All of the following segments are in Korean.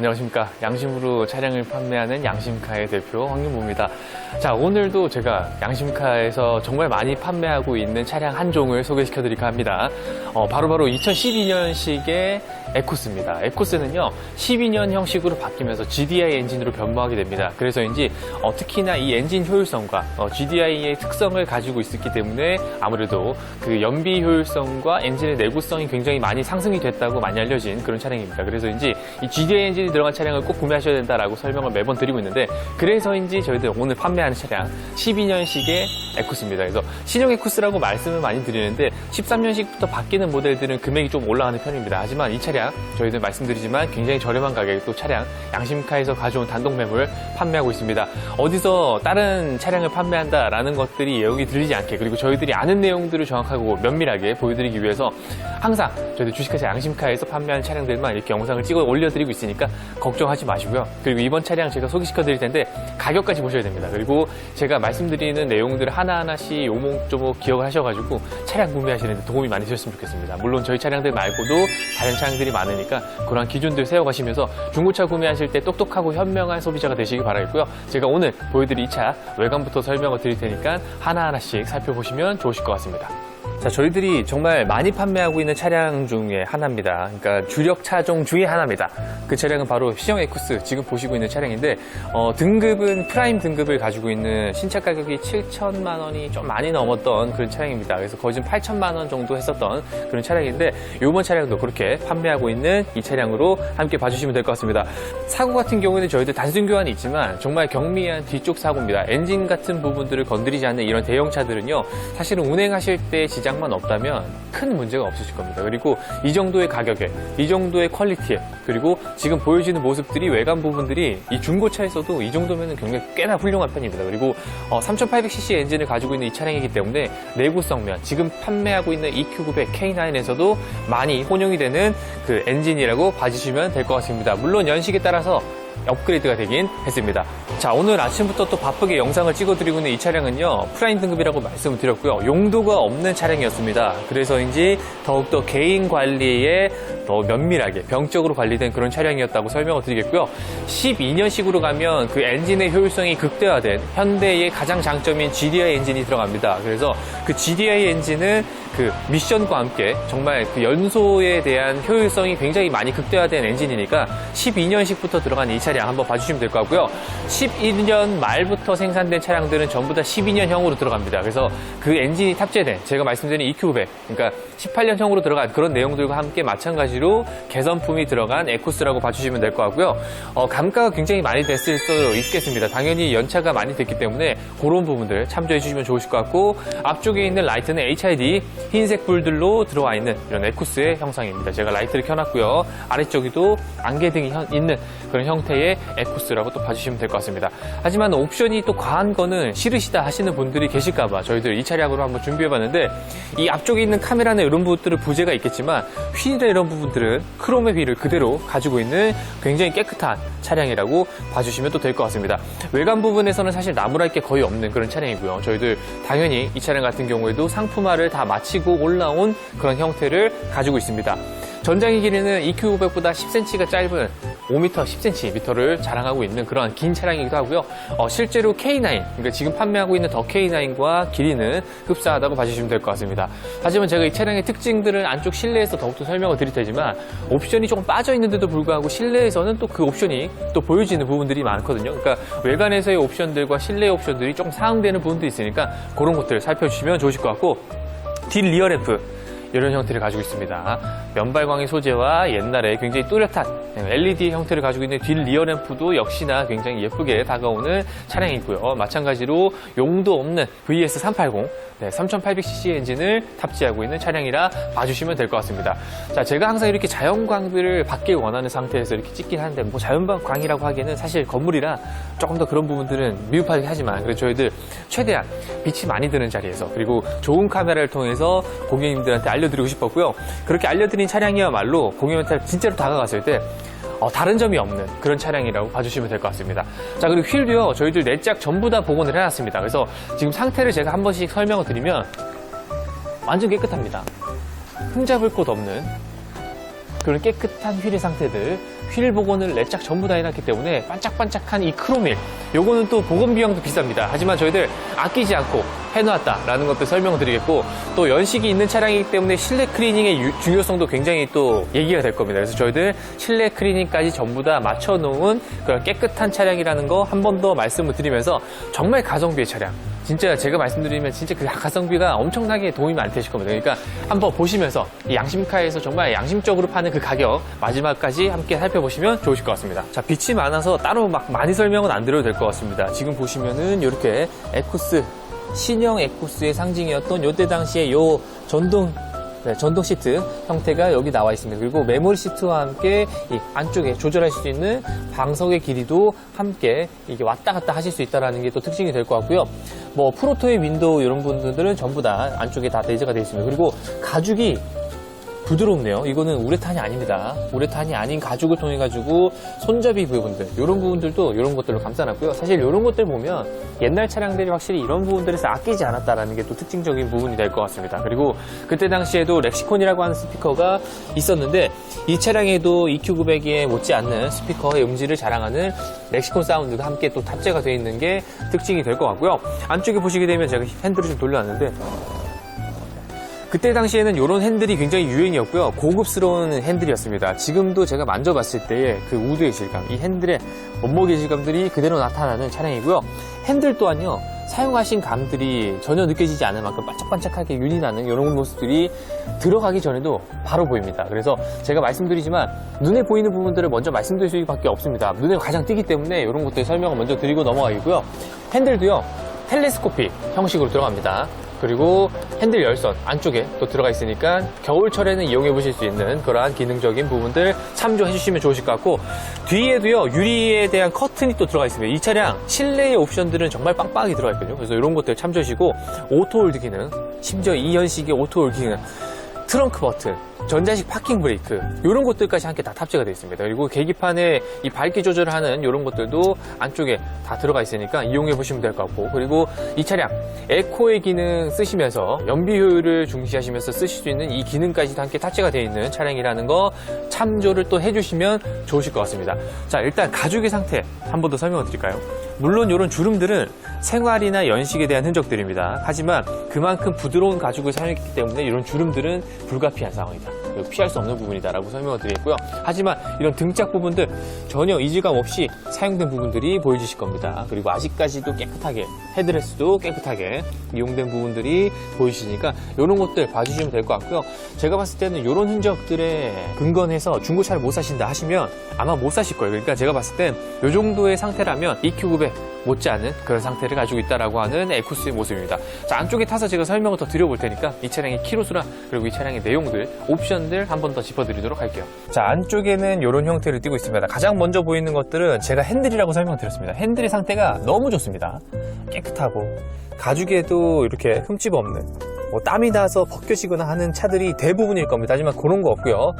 안녕하십니까. 양심으로 차량을 판매하는 양심카의 대표 황윤모입니다. 자, 오늘도 제가 양심카에서 정말 많이 판매하고 있는 차량 한 종을 소개시켜 드릴까 합니다. 어, 바로바로 2012년식의 에코스입니다. 에코스는요, 12년 형식으로 바뀌면서 GDI 엔진으로 변모하게 됩니다. 그래서인지 어, 특히나 이 엔진 효율성과 GDI의 특성을 가지고 있었기 때문에 아무래도 그 연비 효율성과 엔진의 내구성이 굉장히 많이 상승이 됐다고 많이 알려진 그런 차량입니다. 그래서인지 이 GDI 엔진이 들어간 차량을 꼭 구매하셔야 된다라고 설명을 매번 드리고 있는데 그래서인지 저희들 오늘 판매하는 차량 12년식의 에쿠스입니다. 그래서 신형 에쿠스라고 말씀을 많이 드리는데 13년식부터 바뀌는 모델들은 금액이 좀 올라가는 편입니다. 하지만 이 차량 저희들 말씀드리지만 굉장히 저렴한 가격에 또 차량 양심카에서 가져온 단독 매물 판매하고 있습니다. 어디서 다른 차량을 판매한다라는 것들이 내용이 들리지 않게 그리고 저희들이 아는 내용들을 정확하고 면밀하게 보여드리기 위해서 항상 저희들 주식회사 양심카에서 판매하는 차량들만 이렇게 영상을 찍어 올려드리고 있으니까 걱정하지 마시고요. 그리고 이번 차량 제가 소개시켜 드릴 텐데 가격까지 보셔야 됩니다. 그리고 제가 말씀드리는 내용들을 하나하나씩 요목조목 기억을 하셔가지고 차량 구매하시는데 도움이 많이 되셨으면 좋겠습니다. 물론 저희 차량들 말고도 다른 차량들이 많으니까 그런 기준들 세워가시면서 중고차 구매하실 때 똑똑하고 현명한 소비자가 되시기 바라겠고요. 제가 오늘 보여드릴 이 차 외관부터 설명을 드릴 테니까 하나하나씩 살펴보시면 좋으실 것 같습니다. 자, 저희들이 정말 많이 판매하고 있는 차량 중에 하나입니다. 그러니까 주력 차종 중에 하나입니다. 그 차량은 바로 시형 에쿠스 지금 보시고 있는 차량인데 어, 등급은 프라임 등급을 가지고 있는 신차 가격이 7천만 원이 좀 많이 넘었던 그런 차량입니다. 그래서 거의 좀 8천만 원 정도 했었던 그런 차량인데 이번 차량도 그렇게 판매하고 있는 이 차량으로 함께 봐주시면 될 것 같습니다. 사고 같은 경우에는 저희들 단순 교환이 있지만 정말 경미한 뒤쪽 사고입니다. 엔진 같은 부분들을 건드리지 않는 이런 대형 차들은요 사실은 운행하실 때 지장만 없다면 큰 문제가 없으실 겁니다. 그리고 이 정도의 가격에, 이 정도의 퀄리티에, 그리고 지금 보여지는 모습들이 외관 부분들이 이 중고차에서도 이 정도면 굉장히 꽤나 훌륭한 편입니다. 그리고 3800cc 엔진을 가지고 있는 이 차량이기 때문에 내구성면, 지금 판매하고 있는 EQ900 K9에서도 많이 혼용이 되는 그 엔진이라고 봐주시면 될 것 같습니다. 물론 연식에 따라서 업그레이드가 되긴 했습니다. 자, 오늘 아침부터 또 바쁘게 영상을 찍어드리고 있는 이 차량은요, 프라임 등급이라고 말씀을 드렸고요. 용도가 없는 차량이었습니다. 그래서인지 더욱더 개인 관리에 더 면밀하게, 병적으로 관리된 그런 차량이었다고 설명을 드리겠고요. 12년식으로 가면 그 엔진의 효율성이 극대화된 현대의 가장 장점인 GDI 엔진이 들어갑니다. 그래서 그 GDI 엔진은 그 미션과 함께 정말 그 연소에 대한 효율성이 굉장히 많이 극대화된 엔진이니까 12년식부터 들어간 이 차량 한번 봐주시면 될 것 같고요. 11년 말부터 생산된 차량들은 전부 다 12년형으로 들어갑니다. 그래서 그 엔진이 탑재된 제가 말씀드린 EQ900 그러니까 18년형으로 들어간 그런 내용들과 함께 마찬가지로 개선품이 들어간 에코스라고 봐주시면 될 것 같고요. 어, 감가가 굉장히 많이 됐을 수 있겠습니다. 당연히 연차가 많이 됐기 때문에 그런 부분들 참조해 주시면 좋으실 것 같고 앞쪽에 있는 라이트는 HID 흰색 불들로 들어와 있는 이런 에코스의 형상입니다. 제가 라이트를 켜놨고요. 아래쪽에도 안개등이 현- 있는 그런 형태 의 에코스라고 또 봐주시면 될 것 같습니다. 하지만 옵션이 또 과한 거는 싫으시다 하시는 분들이 계실까봐 저희들 이 차량으로 한번 준비해봤는데 이 앞쪽에 있는 카메라나 이런 부분들은 부재가 있겠지만 휠이나 이런 부분들은 크롬의 휠을 그대로 가지고 있는 굉장히 깨끗한 차량이라고 봐주시면 또 될 것 같습니다. 외관 부분에서는 사실 나무랄 게 거의 없는 그런 차량이고요. 저희들 당연히 이 차량 같은 경우에도 상품화를 다 마치고 올라온 그런 형태를 가지고 있습니다. 전장의 길이는 EQ500보다 10cm가 짧은 5m, 10cm를 자랑하고 있는 그런 긴 차량이기도 하고요. 어, 실제로 K9, 그러니까 지금 판매하고 있는 더 K9과 길이는 흡사하다고 봐주시면 될 것 같습니다. 하지만 제가 이 차량의 특징들을 안쪽 실내에서 더욱더 설명을 드릴 테지만 옵션이 조금 빠져 있는데도 불구하고 실내에서는 또 그 옵션이 또 보여지는 부분들이 많거든요. 그러니까 외관에서의 옵션들과 실내 옵션들이 조금 상응되는 부분도 있으니까 그런 것들을 살펴주시면 좋으실 것 같고 딜 리어 램프 이런 형태를 가지고 있습니다. 면발광의 소재와 옛날에 굉장히 뚜렷한 LED 형태를 가지고 있는 딜 리어 램프도 역시나 굉장히 예쁘게 다가오는 차량이고요. 마찬가지로 용도 없는 VS380 3800cc 엔진을 탑재하고 있는 차량이라 봐주시면 될 것 같습니다. 자, 제가 항상 이렇게 자연광들을 받길 원하는 상태에서 이렇게 찍긴 하는데 뭐 자연광이라고 하기에는 사실 건물이라 조금 더 그런 부분들은 미흡하긴 하지만 그래서 저희들 최대한 빛이 많이 드는 자리에서 그리고 좋은 카메라를 통해서 고객님들한테 알 려드리고 싶었고요. 그렇게 알려드린 차량이야말로 고객님한테 진짜로 다가갔을 때 어, 다른 점이 없는 그런 차량이라고 봐주시면 될 것 같습니다. 자, 그리고 휠도요, 저희들 네짝 전부 다 복원을 해놨습니다. 그래서 지금 상태를 제가 한 번씩 설명을 드리면 완전 깨끗합니다. 흠잡을 곳 없는 그 그런 깨끗한 휠의 상태들, 휠 복원을 내짝 전부 다 해놨기 때문에 반짝반짝한 이 크로밀, 요거는 또 복원 비용도 비쌉니다. 하지만 저희들 아끼지 않고 해놓았다라는 것도 설명을 드리겠고 또 연식이 있는 차량이기 때문에 실내 클리닝의 유- 중요성도 굉장히 또 얘기가 될 겁니다. 그래서 저희들 실내 클리닝까지 전부 다 맞춰놓은 그런 깨끗한 차량이라는 거 한 번 더 말씀을 드리면서 정말 가성비의 차량. 진짜 제가 말씀드리면 진짜 그 가성비가 엄청나게 도움이 많이 되실 겁니다. 그러니까 한번 보시면서 이 양심카에서 정말 양심적으로 파는 그 가격 마지막까지 함께 살펴보시면 좋으실 것 같습니다. 자, 빛이 많아서 따로 막 많이 설명은 안 드려도 될 것 같습니다. 지금 보시면은 이렇게 에쿠스 신형 에쿠스의 상징이었던 요때 당시에 요 전동 네, 전동 시트 형태가 여기 나와 있습니다. 그리고 메모리 시트와 함께 이 안쪽에 조절할 수 있는 방석의 길이도 함께 이게 왔다 갔다 하실 수 있다는 게 또 특징이 될 것 같고요. 뭐 프로토의 윈도우 이런 분들은 전부 다 안쪽에 다 내재가 되어 있습니다. 그리고 가죽이 부드럽네요. 이거는 우레탄이 아닙니다. 우레탄이 아닌 가죽을 통해 가지고 손잡이 부분들 이런 부분들도 이런 것들로 감싸놨고요. 사실 이런 것들 보면 옛날 차량들이 확실히 이런 부분들에서 아끼지 않았다라는 게 또 특징적인 부분이 될 것 같습니다. 그리고 그때 당시에도 렉시콘이라고 하는 스피커가 있었는데 이 차량에도 EQ900에 못지않는 스피커의 음질을 자랑하는 렉시콘 사운드가 함께 또 탑재가 되어 있는 게 특징이 될 것 같고요. 안쪽에 보시게 되면 제가 핸들을 좀 돌려놨는데 그때 당시에는 이런 핸들이 굉장히 유행이었고요. 고급스러운 핸들이었습니다. 지금도 제가 만져봤을 때의 그 우드의 질감, 이 핸들의 원목의 질감들이 그대로 나타나는 차량이고요. 핸들 또한요, 사용하신 감들이 전혀 느껴지지 않을 만큼 반짝반짝하게 윤이 나는 이런 모습들이 들어가기 전에도 바로 보입니다. 그래서 제가 말씀드리지만 눈에 보이는 부분들을 먼저 말씀드릴 수밖에 없습니다. 눈에 가장 띄기 때문에 이런 것들 설명을 먼저 드리고 넘어가겠고요. 핸들도요, 텔레스코피 형식으로 들어갑니다. 그리고 핸들 열선 안쪽에 또 들어가 있으니까 겨울철에는 이용해 보실 수 있는 그러한 기능적인 부분들 참조해 주시면 좋으실 것 같고 뒤에도요 유리에 대한 커튼이 또 들어가 있습니다. 이 차량 실내의 옵션들은 정말 빵빵하게 들어가 있거든요. 그래서 이런 것들 참조하시고 오토홀드 기능 심지어 이 연식의 오토홀드 기능 트렁크 버튼, 전자식 파킹 브레이크 이런 것들까지 함께 다 탑재가 되어 있습니다. 그리고 계기판에 이 밝기 조절을 하는 이런 것들도 안쪽에 다 들어가 있으니까 이용해 보시면 될 것 같고 그리고 이 차량 에코의 기능 쓰시면서 연비 효율을 중시하시면서 쓰실 수 있는 이 기능까지도 함께 탑재가 되어 있는 차량이라는 거 참조를 또 해주시면 좋으실 것 같습니다. 자 일단 가죽의 상태 한 번 더 설명을 드릴까요? 물론 이런 주름들은 생활이나 연식에 대한 흔적들입니다. 하지만 그만큼 부드러운 가죽을 사용했기 때문에 이런 주름들은 불가피한 상황이다. 피할 수 없는 부분이다라고 설명을 드리겠고요. 하지만 이런 등짝 부분들 전혀 이질감 없이 사용된 부분들이 보여지실 겁니다. 그리고 아직까지도 깨끗하게 헤드레스도 깨끗하게 이용된 부분들이 보이시니까 이런 것들 봐주시면 될 것 같고요. 제가 봤을 때는 이런 흔적들에 근거해서 중고차를 못 사신다 하시면 아마 못 사실 거예요. 그러니까 제가 봤을 땐 이 정도의 상태라면 EQ900 못지않은 그런 상태를 가지고 있다라고 하는 에쿠스의 모습입니다. 자, 안쪽에 타서 제가 설명을 더 드려볼 테니까 이 차량의 키로수랑 그리고 이 차량의 내용들, 옵션 들 한 번 더 짚어드리도록 할게요. 자, 안쪽에는 이런 형태를 띠고 있습니다. 가장 먼저 보이는 것들은 제가 핸들이라고 설명드렸습니다. 핸들의 상태가 너무 좋습니다. 깨끗하고 가죽에도 이렇게 흠집 없는 뭐 땀이 나서 벗겨지거나 하는 차들이 대부분일 겁니다. 하지만 그런 거 없고요.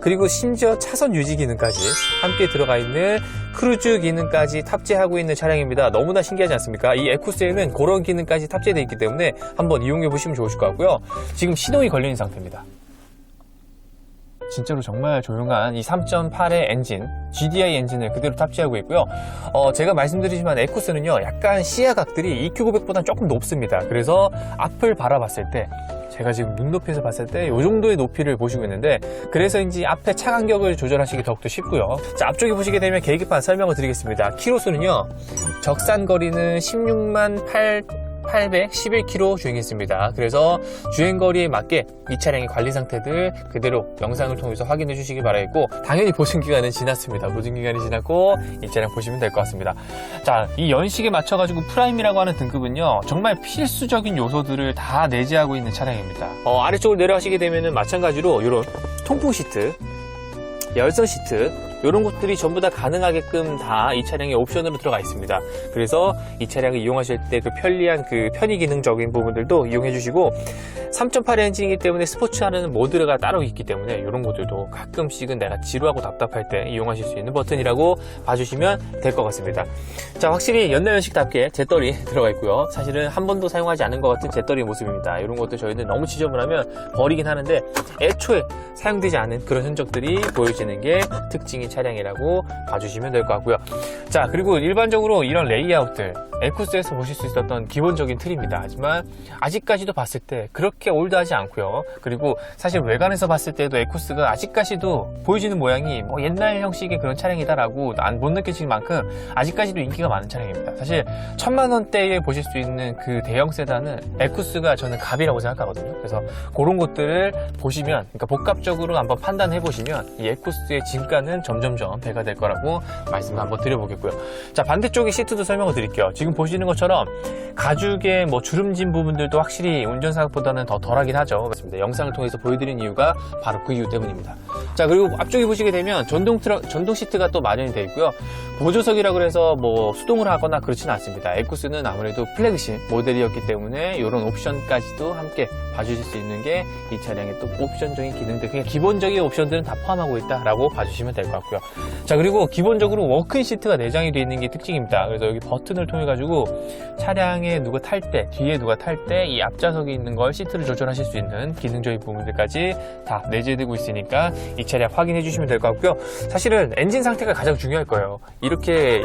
그리고 심지어 차선 유지 기능까지 함께 들어가 있는 크루즈 기능까지 탑재하고 있는 차량입니다. 너무나 신기하지 않습니까? 이 에쿠스에는 그런 기능까지 탑재되어 있기 때문에 한번 이용해 보시면 좋으실 것 같고요. 지금 시동이 있는 상태입니다. 진짜로 정말 조용한 이 3.8의 엔진, GDI 엔진을 그대로 탑재하고 있고요. 어, 제가 말씀드리지만 에쿠스는요, 약간 시야각들이 EQ900보다 조금 높습니다. 그래서 앞을 바라봤을 때, 제가 지금 눈 높이에서 봤을 때 이 정도의 높이를 보시고 있는데 그래서인지 앞에 차 간격을 조절하시기 더욱더 쉽고요. 자, 앞쪽에 보시게 되면 계기판 설명을 드리겠습니다. 키로수는요, 적산 거리는 16만 8 811km 주행했습니다. 그래서 주행거리에 맞게 이 차량의 관리 상태들 그대로 영상을 통해서 확인해 주시기 바라겠고 당연히 보증기간은 지났습니다. 보증기간이 지났고 이 차량 보시면 될 것 같습니다. 자, 이 연식에 맞춰가지고 프라임이라고 하는 등급은요 정말 필수적인 요소들을 다 내재하고 있는 차량입니다. 어, 아래쪽으로 내려가시게 되면 마찬가지로 이런 통풍 시트, 열선 시트, 이런 것들이 전부 다 가능하게끔 다 이 차량의 옵션으로 들어가 있습니다. 그래서 이 차량을 이용하실 때 그 편리한 그 편의 기능적인 부분들도 이용해 주시고 3.8 엔진이기 때문에 스포츠하는 모드가 따로 있기 때문에 이런 것들도 가끔씩은 내가 지루하고 답답할 때 이용하실 수 있는 버튼이라고 봐주시면 될 것 같습니다. 자, 확실히 연날연식답게 잿더리 들어가 있고요. 사실은 한 번도 사용하지 않은 것 같은 잿더리 모습입니다. 이런 것도 저희는 너무 지저분 하면 버리긴 하는데 애초에 사용되지 않은 그런 흔적들이 보여지는 게 특징인 차량이라고 봐주시면 될 것 같고요. 자, 그리고 일반적으로 이런 레이아웃들 에쿠스에서 보실 수 있었던 기본적인 틀입니다. 하지만 아직까지도 봤을 때 그렇게 올드하지 않고요. 그리고 사실 외관에서 봤을 때도 에쿠스가 아직까지도 보여지는 모양이 뭐 옛날 형식의 그런 차량이다라고 안 못 느끼실 만큼 아직까지도 인기가 많은 차량입니다. 사실 천만 원대에 보실 수 있는 그 대형 세단은 에쿠스가 저는 갑이라고 생각하거든요. 그래서 그런 것들을 보시면 그러니까 복합적으로 한번 판단해 보시면 이 에쿠스의 진가는 점점 점 배가 될 거라고 말씀을 한번 드려보겠고요. 자 반대쪽의 시트도 설명을 드릴게요. 지금 보시는 것처럼 가죽의 뭐 주름진 부분들도 확실히 운전사보다는 더 덜하긴 하죠. 맞습니다. 영상을 통해서 보여드린 이유가 바로 그 이유 때문입니다. 자 그리고 앞쪽에 보시게 되면 전동 트럭 전동 시트가 또 마련이 되어 있고요. 보조석이라 그래서 뭐 수동을 하거나 그렇지는 않습니다. 에쿠스는 아무래도 플래그십 모델이었기 때문에 이런 옵션까지도 함께 봐주실 수 있는 게 이 차량의 또 옵션적인 기능들 그냥 기본적인 옵션들은 다 포함하고 있다라고 봐주시면 될 것 같고요. 자 그리고 기본적으로 워크인 시트가 내장이 되어 있는 게 특징입니다. 그래서 여기 버튼을 통해 가지고 차량에 누가 탈 때 뒤에 누가 탈 때 이 앞좌석에 있는 걸 시트를 조절하실 수 있는 기능적인 부분들까지 다 내재되고 있으니까 이 차량 확인해 주시면 될 것 같고요. 사실은 엔진 상태가 가장 중요할 거예요. 이렇게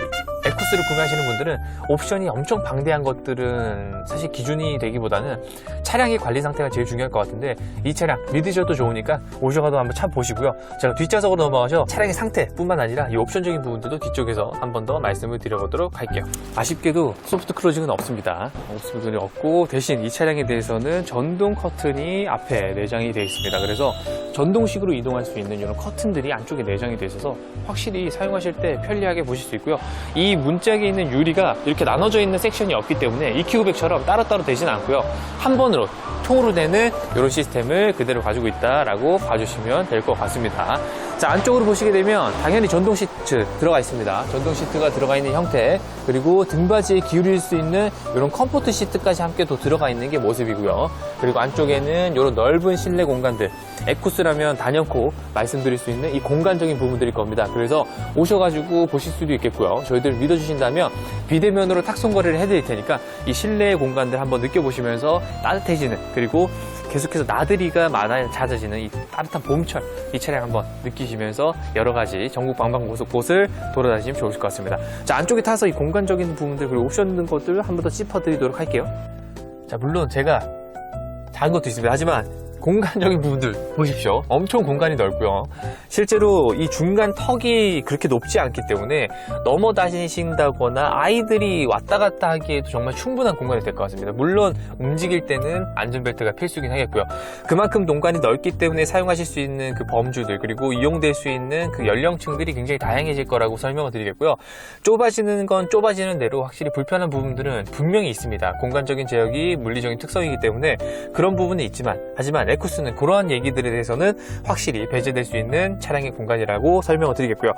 에쿠스를 구매하시는 분들은 옵션이 엄청 방대한 것들은 사실 기준이 되기보다는 차량의 관리 상태가 제일 중요할 것 같은데 이 차량 믿으셔도 좋으니까 오셔가도 한번 차 보시고요. 제가 뒷좌석으로 넘어가서 차량의 상태뿐만 아니라 이 옵션적인 부분들도 뒤쪽에서 한 번 더 말씀을 드려보도록 할게요. 아쉽게도 소프트 클로징은 없습니다. 소프트는 없고 대신 이 차량에 대해서는 전동 커튼이 앞에 내장이 되어 있습니다. 그래서 전동식으로 이동할 수 있는 이런 커튼들이 안쪽에 내장이 되어 있어서 확실히 사용하실 때 편리하게 보실 수 있고요. 이 문짝에 있는 유리가 이렇게 나눠져 있는 섹션이 없기 때문에 EQ900처럼 따로따로 되진 않고요. 한 번으로 통으로 되는 이런 시스템을 그대로 가지고 있다라고 봐주시면 될 것 같습니다. 자, 안쪽으로 보시게 되면 당연히 전동 시트 들어가 있습니다. 전동 시트가 들어가 있는 형태, 그리고 등받이에 기울일 수 있는 이런 컴포트 시트까지 함께 또 들어가 있는 게 모습이고요. 그리고 안쪽에는 이런 넓은 실내 공간들, 에쿠스라면 단연코 말씀드릴 수 있는 이 공간적인 부분들일 겁니다. 그래서 오셔가지고 보실 수도 있겠고요. 저희들 믿어주신다면 비대면으로 탁송 거래를 해드릴 테니까 이 실내 공간들 한번 느껴보시면서 따뜻해지는 그리고 계속해서 나들이가 많아 잦아지는 이 따뜻한 봄철 이 차량 한번 느끼시면서 여러 가지 전국 방방곳 곳을 돌아다니시면 좋을 것 같습니다. 자 안쪽에 타서 이 공간적인 부분들 그리고 옵션 등 것들 한 번 더 짚어드리도록 할게요. 자 물론 제가 작은 것도 있습니다. 하지만 공간적인 부분들 보십시오. 엄청 공간이 넓고요. 실제로 이 중간 턱이 그렇게 높지 않기 때문에 넘어 다니신다거나 아이들이 왔다 갔다 하기에도 정말 충분한 공간이 될 것 같습니다. 물론 움직일 때는 안전벨트가 필수긴 하겠고요. 그만큼 공간이 넓기 때문에 사용하실 수 있는 그 범주들 그리고 이용될 수 있는 그 연령층들이 굉장히 다양해질 거라고 설명을 드리겠고요. 좁아지는 건 좁아지는 대로 확실히 불편한 부분들은 분명히 있습니다. 공간적인 제약이 물리적인 특성이기 때문에 그런 부분은 있지만 하지만 에쿠스는 그러한 얘기들에 대해서는 확실히 배제될 수 있는 차량의 공간이라고 설명을 드리겠고요.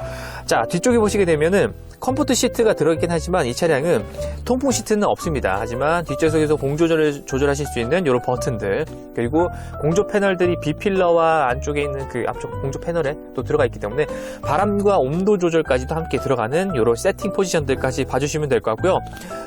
자 뒤쪽에 보시게 되면은 컴포트 시트가 들어있긴 하지만 이 차량은 통풍 시트는 없습니다. 하지만 뒷좌석에서 공조절을 조절하실 수 있는 이런 버튼들 그리고 공조 패널들이 B필러와 안쪽에 있는 그 앞쪽 공조 패널에 또 들어가 있기 때문에 바람과 온도 조절까지도 함께 들어가는 이런 세팅 포지션들까지 봐주시면 될 것 같고요.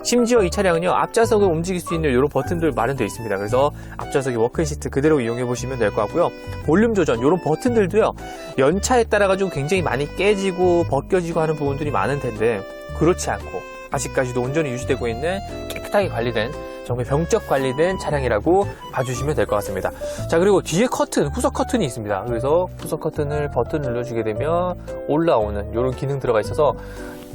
심지어 이 차량은요 앞좌석을 움직일 수 있는 이런 버튼들 마련되어 있습니다. 그래서 앞좌석이 워크인 시트 그대로 이용해 보시면 될 것 같고요. 볼륨 조절 이런 버튼들도요 연차에 따라 가지고 굉장히 많이 깨지고 벗겨지고 하는 부분들이 많은 텐데 그렇지 않고 아직까지도 온전히 유지되고 있는 깨끗하게 관리된 정말 병적 관리된 차량이라고 봐주시면 될 것 같습니다. 자 그리고 뒤에 커튼, 후석 커튼이 있습니다. 그래서 후석 커튼을 버튼 눌러주게 되면 올라오는 이런 기능 들어가 있어서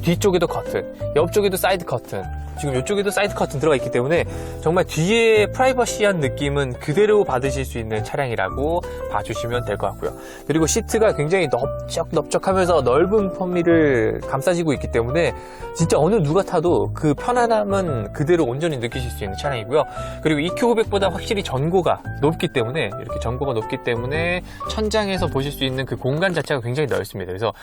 뒤쪽에도 커튼, 옆쪽에도 사이드 커튼, 지금 이쪽에도 사이드 커튼 들어가 있기 때문에 정말 뒤에 프라이버시한 느낌은 그대로 받으실 수 있는 차량이라고 봐주시면 될 것 같고요. 그리고 시트가 굉장히 넓적넓적하면서 넓은 범위를 감싸지고 있기 때문에 진짜 어느 누가 타도 그 편안함은 그대로 온전히 느끼실 수 있는 차량이고요. 그리고 EQ500보다 확실히 전고가 높기 때문에 이렇게 전고가 높기 때문에 천장에서 보실 수 있는 그 공간 자체가 굉장히 넓습니다. 그래서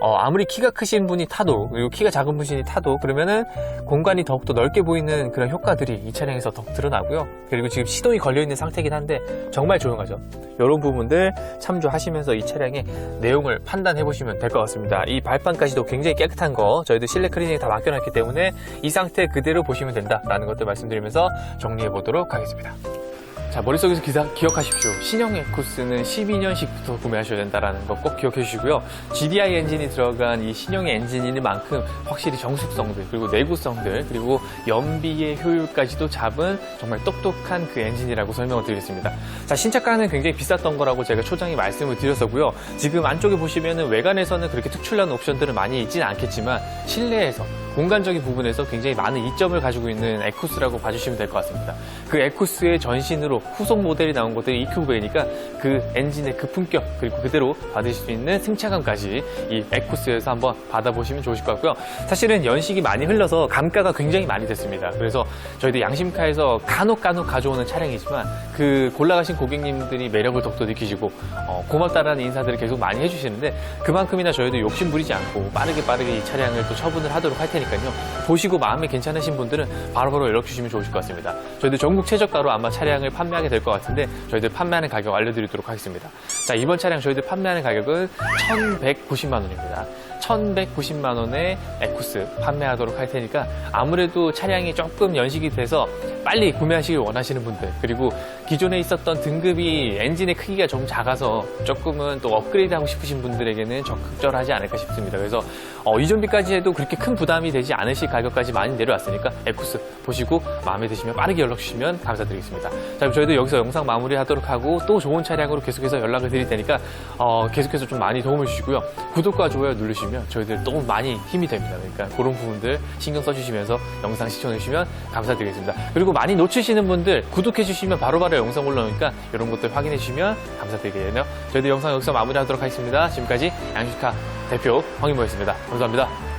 어, 아무리 키가 크신 분이 타도 그리고 키가 작은 분이 타도 그러면은 공간이 더욱더 넓게 보이는 그런 효과들이 이 차량에서 더 드러나고요. 그리고 지금 시동이 걸려 있는 상태이긴 한데 정말 조용하죠. 이런 부분들 참조하시면서 이 차량의 내용을 판단해 보시면 될 것 같습니다. 이 발판까지도 굉장히 깨끗한 거 저희도 실내 클리닝 다 맡겨놨기 때문에 이 상태 그대로 보시면 된다라는 것들 말씀드리면서 정리해 보도록 하겠습니다. 자, 머릿속에서 기사, 기억하십시오. 신형 에쿠스는 12년식부터 구매하셔야 된다는 거 꼭 기억해 주시고요. GDI 엔진이 들어간 이 신형의 엔진인 만큼 확실히 정숙성들, 그리고 내구성들, 그리고 연비의 효율까지도 잡은 정말 똑똑한 그 엔진이라고 설명을 드리겠습니다. 자, 신차가는 굉장히 비쌌던 거라고 제가 초장에 말씀을 드렸었고요. 지금 안쪽에 보시면은 외관에서는 그렇게 특출난 옵션들은 많이 있지는 않겠지만 실내에서 공간적인 부분에서 굉장히 많은 이점을 가지고 있는 에쿠스라고 봐주시면 될 것 같습니다. 그 에쿠스의 전신으로 후속 모델이 나온 것들이 EQV니까 그 엔진의 그 품격 그리고 그대로 받으실 수 있는 승차감까지 이 에쿠스에서 한번 받아보시면 좋으실 것 같고요. 사실은 연식이 많이 흘러서 감가가 굉장히 많이 됐습니다. 그래서 저희도 양심카에서 간혹 간혹 가져오는 차량이지만 그 골라가신 고객님들이 매력을 더욱더 느끼시고 어, 고맙다라는 인사들을 계속 많이 해주시는데 그만큼이나 저희도 욕심 부리지 않고 빠르게 빠르게 이 차량을 또 처분을 하도록 할 테니까 요. 보시고 마음에 괜찮으신 분들은 바로바로 연락 주시면 좋으실 것 같습니다. 저희도 전국 최저가로 아마 차량을 판매하게 될 것 같은데 저희들 판매하는 가격 알려드리도록 하겠습니다. 자 이번 차량 저희들 판매하는 가격은 1,190만 원입니다. 1,190만 원에 에쿠스 판매하도록 할 테니까 아무래도 차량이 조금 연식이 돼서 빨리 구매하시길 원하시는 분들 그리고 기존에 있었던 등급이 엔진의 크기가 좀 작아서 조금은 또 업그레이드 하고 싶으신 분들에게는 적절하지 않을까 싶습니다. 그래서 어, 이전비까지 해도 그렇게 큰 부담이 되지 않으실 가격까지 많이 내려왔으니까 에쿠스 보시고 마음에 드시면 빠르게 연락 주시면 감사드리겠습니다. 자, 저희도 여기서 영상 마무리하도록 하고 또 좋은 차량으로 계속해서 연락을 드릴 테니까 어, 계속해서 좀 많이 도움을 주시고요. 구독과 좋아요 누르 시면 저희들 너무 많이 힘이 됩니다. 그러니까 그런 부분들 신경 써주시면서 영상 시청해 주시면 감사드리겠습니다. 그리고 많이 놓치시는 분들 구독해 주시면 바로바로 영상 올라오니까 이런 것들 확인해 주시면 감사드리겠네요. 저희들 영상 여기서 마무리하도록 하겠습니다. 지금까지 양식카 대표 황인모였습니다. 감사합니다.